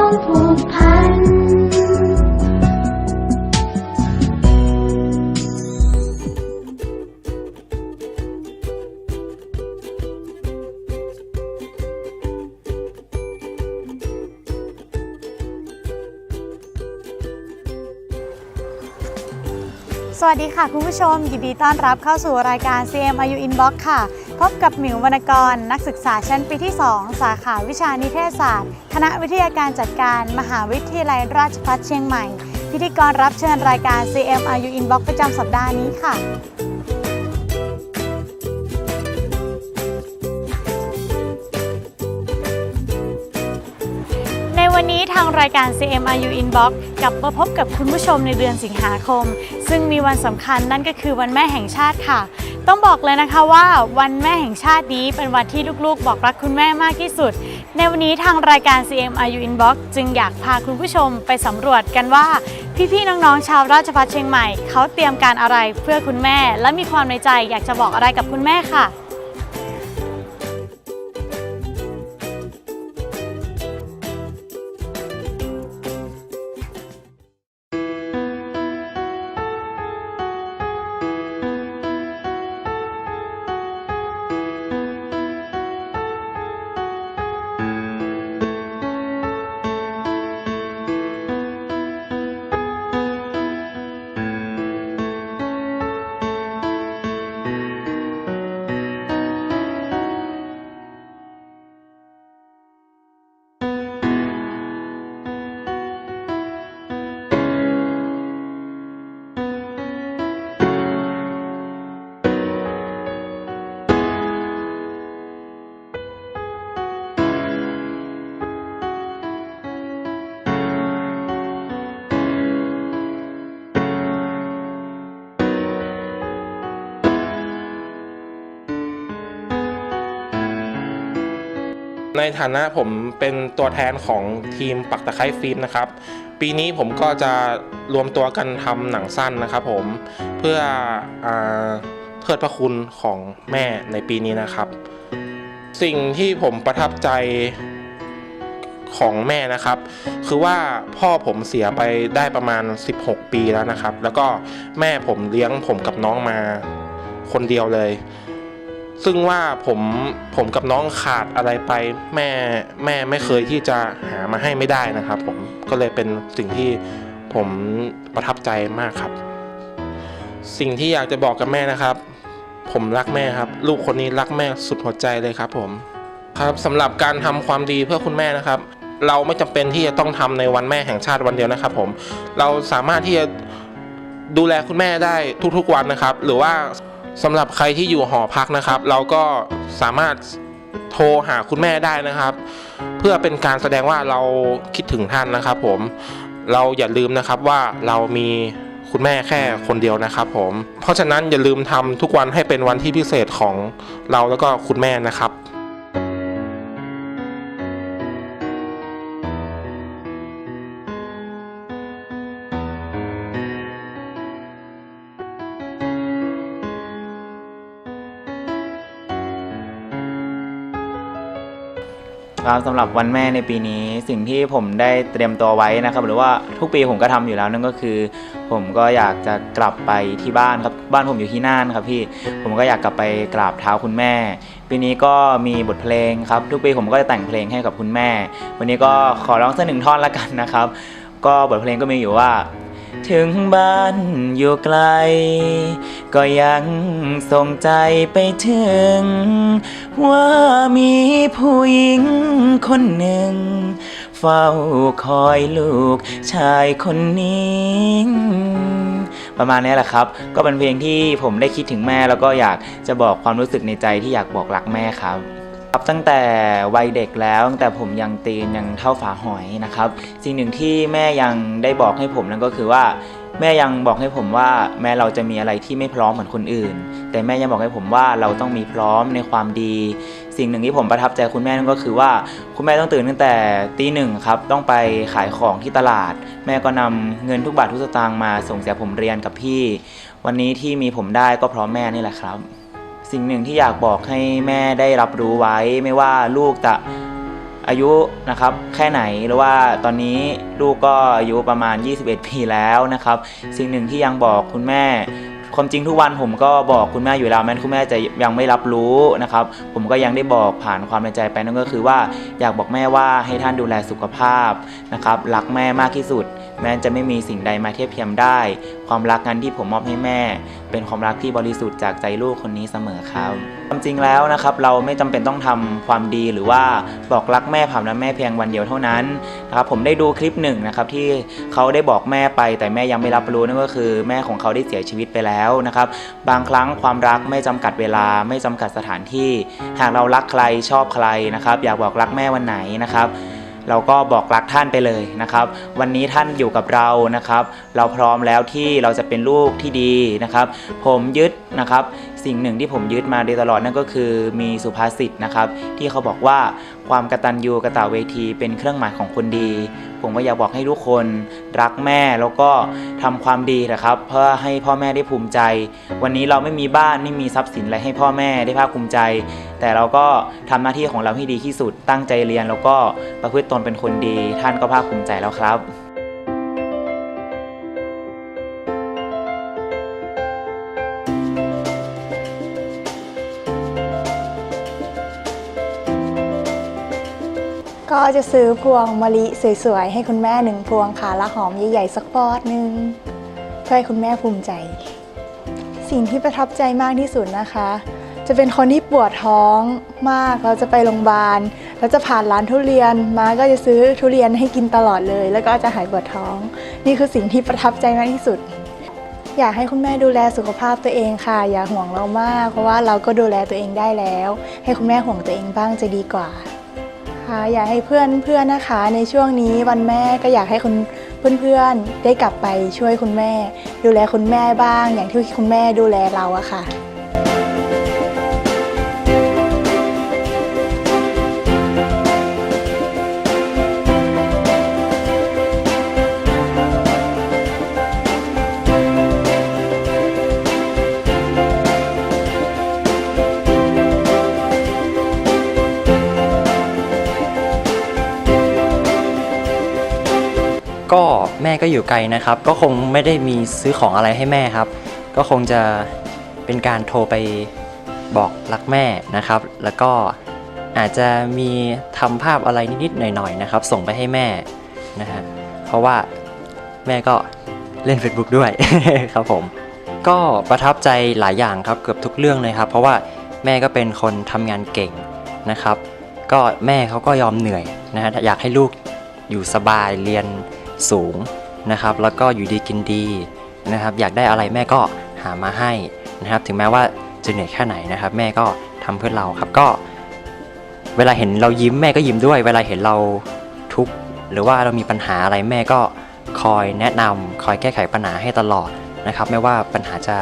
从不盼。 สวัสดีค่ะคุณผู้ชม ยินดีต้อนรับเข้าสู่รายการ CMIU Inbox ค่ะ พบกับหมิววรรณกร นักศึกษาชั้นปีที่ 2 สาขาวิชานิเทศศาสตร์ คณะวิทยาการจัดการ มหาวิทยาลัยราชภัฏเชียงใหม่ พิธีกรรับเชิญรายการ CMIU Inbox ประจำสัปดาห์นี้ค่ะ รายการ CMIU Inbox กลับมาพบกับคุณผู้ชมในเดือนสิงหาคม ซึ่งมีวันสำคัญนั่นก็คือวันแม่แห่งชาติค่ะ ต้องบอกเลยนะคะว่าวันแม่แห่งชาตินี้เป็นวันที่ลูกๆ บอกรักคุณแม่มากที่สุด ในวันนี้ทางรายการ CMIU Inbox จึงอยากพาคุณผู้ชมไปสำรวจกันว่า พี่ๆน้องๆชาวราชภัฏเชียงใหม่ เขาเตรียมการอะไรเพื่อคุณแม่ และมีความในใจอยากจะบอกอะไรกับคุณแม่ค่ะ ในฐานะผมเป็นตัวแทนของทีมปักตะไคร้ฟิล์มนะครับ ปีนี้ผมก็จะรวมตัวกันทำหนังสั้นนะครับผมเพื่ออเทิดพระคุณของแม่ในปีนี้นะครับ สิ่งที่ผมประทับใจของแม่นะครับ คือว่าพ่อผมเสียไปได้ประมาณ 16 ปีแล้วนะครับ แล้วก็แม่ผมเลี้ยงผมกับน้องมาคนเดียวเลย ซึ่งว่าผมผมกับน้องขาดอะไรไปแม่แม่ไม่เคยที่จะหามาให้ไม่ได้นะครับ ผมก็เลยเป็นสิ่งที่ผมประทับใจมากครับ สิ่งที่อยากจะบอกกับแม่นะครับ ผมรักแม่ครับ ลูกคนนี้รักแม่สุดหัวใจเลยครับ ผมครับสำหรับการทำความดีเพื่อคุณแม่นะครับ เราไม่จำเป็นที่จะต้องทำในวันแม่แห่งชาติวันเดียวนะครับ ผมเราสามารถที่จะดูแลคุณแม่ได้ทุกๆวันนะครับ หรือว่า สำหรับใครที่อยู่หอพักนะครับ เราก็สามารถโทรหาคุณแม่ได้นะครับ เพื่อเป็นการแสดงว่าเราคิดถึงท่านนะครับ ผมเราอย่าลืมนะครับว่าเรามีคุณแม่แค่คนเดียวนะครับ ผม เพราะฉะนั้นอย่าลืมทำทุกวันให้เป็นวันที่พิเศษของเราแล้วก็คุณแม่นะครับ ครับสำหรับวันแม่ในปีนี้สิ่งที่ผมได้เตรียมตัวไว้นะครับ หรือว่าทุกปีผมก็ทำอยู่แล้วนั่นก็คือ ผมก็อยากจะกลับไปที่บ้านครับบ้านผมอยู่ที่น่านครับพี่ผมก็อยากกลับไปกราบเท้าคุณแม่ ปีนี้ก็มีบทเพลงครับ ทุกปีผมก็จะแต่งเพลงให้กับคุณแม่ วันนี้ก็ขอร้องสักหนึ่งท่อนละกันนะครับ ก็บทเพลงก็มีอยู่ว่า ถึงบ้านอยู่ไกล ก็ยังส่งใจไปถึง ว่ามีผู้หญิงคนหนึ่ง เฝ้าคอยลูกชายคนนี้ประมาณนี้แหละครับ ก็เป็นเพลงที่ผมได้คิดถึงแม่แล้วก็อยากจะบอกความรู้สึกในใจที่อยากบอกรักแม่ครับ ครับตั้งแต่วัยเด็กแล้วตั้งแต่ผมยังตีนยังเท่าฝาหอยนะครับ สิ่งหนึ่งที่แม่ยังได้บอกให้ผมนั่นก็คือว่า แม่ยังบอกให้ผมว่าแม้เราจะมีอะไรที่ไม่พร้อมเหมือนคนอื่น แต่แม่ยังบอกให้ผมว่าเราต้องมีพร้อมในความดี สิ่งหนึ่งที่ผมประทับใจคุณแม่นั่นก็คือว่าคุณแม่ต้องตื่นตั้งแต่ตีหนึ่งครับต้องไปขายของที่ตลาด แม่ก็นำเงินทุกบาททุกสตางค์มาส่งเสียผมเรียนกับพี่ วันนี้ที่มีผมได้ก็เพราะแม่นี่แหละครับ สิ่งหนึ่งที่อยากบอกให้แม่ได้รับรู้ไว้ ไม่ว่าลูกจะอายุนะครับแค่ไหนหรือว่าตอนนี้ลูกก็อายุประมาณ 21 ปีแล้วนะครับ สิ่งหนึ่งที่ยังบอกคุณแม่ ความจริงทุกวันผมก็บอกคุณแม่อยู่แล้วแม้คุณแม่จะยังไม่รับรู้นะครับ ผมก็ยังได้บอกผ่านความในใจไปนั่นก็คือว่าอยากบอกแม่ว่าให้ท่านดูแลสุขภาพนะครับรักแม่มากที่สุด แม้จะไม่มีสิ่งใดมาเทียบเทียมได้ ความรักนั้นที่ผมมอบให้แม่ เป็นความรักที่บริสุทธิ์จากใจลูกคนนี้เสมอครับความจริงแล้วนะครับเราไม่จำเป็นต้องทำความดีหรือว่าบอกรักแม่ผ่านนะแม่เพียงวันเดียวเท่านั้นนะครับผมได้ดูคลิปหนึ่งนะครับที่เขาได้บอกแม่ไป แต่แม่ยังไม่รับรู้นั่นก็คือ แม่ของเขาได้เสียชีวิตไปแล้วนะครับบางครั้งความรักไม่จำกัดเวลาไม่จำกัดสถานที่ หากเรารักใครชอบใครนะครับอยากบอกรักแม่วันไหนนะครับ เราก็บอกรักท่านไปเลยนะครับ วันนี้ท่านอยู่กับเรานะครับ เราพร้อมแล้วที่เราจะเป็นลูกที่ดีนะครับ ผมยึดนะครับ สิ่งหนึ่งที่ผมยึดมาโดยตลอดนั่นก็คือมีสุภาษิตนะครับ ที่เขาบอกว่าความกระตันยูกระตเวทีเป็นเครื่องหมายของคนดี ผมก็อยากบอกให้ทุกคนรักแม่แล้วก็ทำความดีนะครับ เพื่อให้พ่อแม่ได้ภูมิใจ วันนี้เราไม่มีบ้านไม่มีทรัพย์สินอะไรให้พ่อแม่ได้ภาคภูมิใจ แต่เราก็ทำหน้าที่ของเราให้ดีที่สุดตั้งใจเรียน แล้วก็ประพฤติตนเป็นคนดี ท่านก็ภาคภูมิใจแล้วครับ ก็จะซื้อพวงมะลิสวยๆ ให้คุณแม่หนึ่งพวงค่ะและหอมใหญ่ๆสักปอดหนึ่งเพื่อให้คุณแม่ภูมิใจ สิ่งที่ประทับใจมากที่สุดนะคะ จะเป็นคนที่ปวดท้องมากเราจะไปโรงพยาบาลแล้วจะผ่านร้านทุเรียนมาก็จะซื้อทุเรียนให้กินตลอดเลย แล้วก็จะหายปวดท้อง นี่คือสิ่งที่ประทับใจมากที่สุด อยากให้คุณแม่ดูแลสุขภาพตัวเองค่ะ อย่าห่วงเรามาก เพราะว่าเราก็ดูแลตัวเองได้แล้ว ให้คุณแม่ห่วงตัวเองบ้างจะดีกว่า ค่ะอยากให้เพื่อนเพื่อนนะคะ ในช่วงนี้วันแม่ก็อยากให้คุณเพื่อนๆได้กลับไปช่วยคุณแม่ ดูแลคุณแม่บ้าง อย่างที่คุณแม่ดูแลเราอะค่ะ ก็แม่ก็อยู่ไกลนะครับ ก็คงไม่ได้มีซื้อของอะไรให้แม่ครับ ก็คงจะเป็นการโทรไปบอกรักแม่นะครับ แล้วก็อาจจะมีทำภาพอะไรนิดๆหน่อยๆนะครับ ส่งไปให้แม่นะฮะเพราะว่าแม่ก็เล่น Facebook ด้วยครับผม ก็ประทับใจหลายอย่างครับเกือบทุกเรื่องเลยครับ เพราะว่าแม่ก็เป็นคนทำงานเก่งนะครับ ก็แม่เขาก็ยอมเหนื่อยนะฮะอยากให้ลูกอยู่สบายเรียน สูงนะครับ แล้วก็อยู่ดีกินดีนะครับ อยากได้อะไรแม่ก็หามาให้นะครับ ถึงแม้ว่าจะเหนื่อยแค่ไหนนะครับ แม่ก็ทำเพื่อเราครับก็ เวลาเห็นเรายิ้มแม่ก็ยิ้มด้วย เวลาเห็นเราทุกข์หรือว่าเรามีปัญหาอะไรแม่ก็คอยแนะนำคอยแก้ไขปัญหาให้ตลอดนะครับ ไม่ว่าปัญหาจะ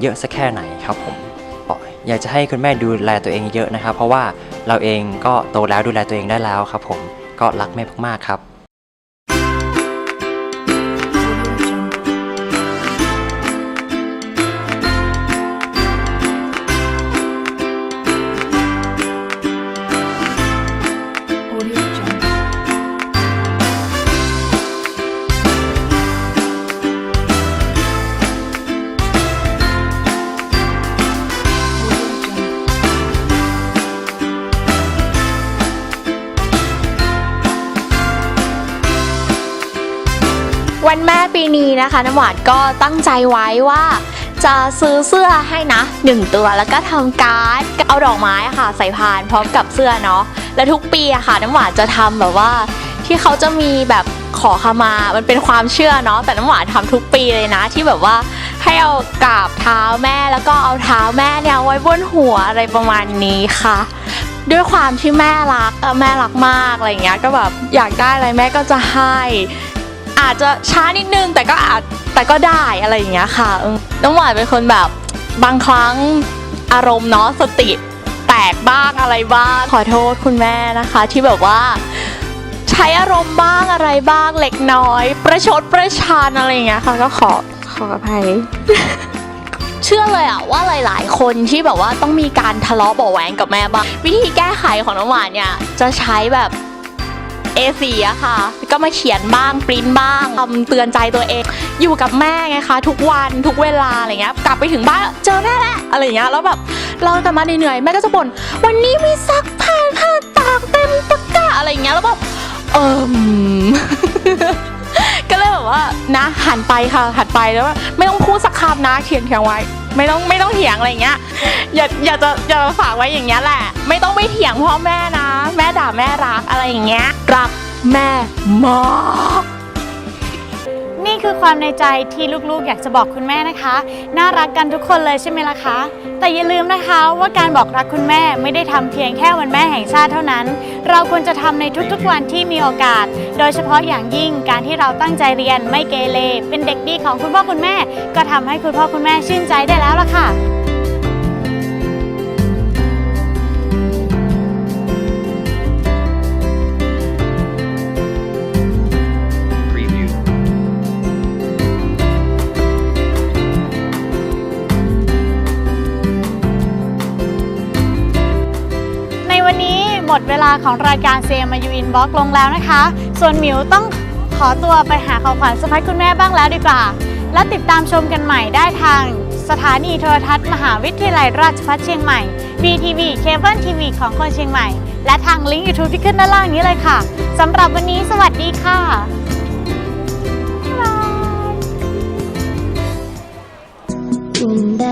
เยอะสักแค่ไหนครับผมอยากจะให้คุณแม่ดูแลตัวเองเยอะนะครับ เพราะว่าเราเองก็โตแล้วดูแลตัวเองได้แล้วครับผมก็รักแม่มากๆครับ นะคะน้ำหวานก็ตั้งใจไว้ว่า จะซื้อเสื้อให้นะหนึ่งตัวแล้วก็ทำการ์ดเอาดอกไม้ค่ะใส่พานพร้อมกับเสื้อเนาะแล้วทุกปีอะค่ะน้ำหวานจะทำแบบว่า ที่เขาจะมีแบบขอขมา มันเป็นความเชื่อเนาะแต่น้ำหวานทำทุกปีเลยนะ ที่แบบว่าให้เอากราบเท้าแม่แล้วก็เอาเท้าแม่เนี่ยไว้บนหัวอะไรประมาณนี้ค่ะด้วยความที่แม่รักแม่รักมากอะไรเงี้ยก็แบบอยากได้อะไรแม่ก็จะให้ อาจจะช้านิดนึงแต่ก็อาจแต่ก็ได้อะไรอย่างเงี้ยค่ะน้องหวานเป็นคนแบบบางครั้งอารมณ์เนาะสติแตกบ้างอะไรบ้างขอโทษคุณแม่นะคะ ที่แบบว่าใช้อารมณ์บ้างอะไรบ้างเล็กน้อย ประชดประชันอะไรอย่างเงี้ยค่ะ ก็ขอขออภัยเชื่อเลยอะว่าหลาย ๆ คนที่แบบว่าต้องมีการทะเลาะเบาแหวงกับแม่บ้างวิธีแก้ไขของน้องหวานเนี่ยจะใช้แบบ A4 อะค่ะ ก็มาเขียนบ้างปริ้นบ้างทำเตือนใจตัวเอง อยู่กับแม่ไงคะทุกวันทุกเวลาอะไรเงี้ยกลับไปถึงบ้านเจอแม่แล้วอะไรเงี้ยแล้วแบบเรากลับมาเหนื่อยๆแม่ก็จะบ่นวันนี้มีซักผ้าผ้าตากเต็มตะกร้าอะไรเงี้ยแล้วแบบเอิมก็เลยแบบว่านะหันไปค่ะหันไปแล้วว่าไม่ต้องพูดสักคำนะเถียงเถียงไว้ ไม่ต้องไม่ต้องเถียงอะไรเงี้ย อย่าอย่าจะอย่าฝากไว้อย่างเงี้ยแหละ ไม่ต้องไปเถียงพ่อแม่นะ แม่ด่าแม่รักอะไรอย่างเงี้ย รักแม่มากนี่คือความในใจที่ลูกๆ อยากจะบอกคุณแม่นะคะ น่ารักกันทุกคนเลยใช่ไหมล่ะคะ แต่อย่าลืมนะคะว่าการบอกรักคุณแม่ไม่ได้ทำเพียงแค่วันแม่แห่งชาติเท่านั้น เราควรจะทำในทุกๆวันที่มีโอกาส โดยเฉพาะอย่างยิ่งการที่เราตั้งใจเรียนไม่เกเรเป็นเด็กดีของคุณพ่อคุณแม่ ก็ทำให้คุณพ่อคุณแม่ชื่นใจได้แล้วล่ะค่ะ ดเวลาของรายการ C M U In Box ลงแล้วนะคะ ส่วนหมิวต้องขอตัวไปหาของขวัญสะพ้ายคุณแม่บ้างแล้วดีกว่า และติดตามชมกันใหม่ได้ทางสถานีโทรทัศน์ มหาวิทยาลัยราชภัฏเชียงใหม่ BTV Cable TV ของคนเชียงใหม่ และทางลิงก์ YouTube ที่ขึ้นด้านล่างนี้เลยค่ะสำหรับวันนี้สวัสดีค่ะสิ่งใด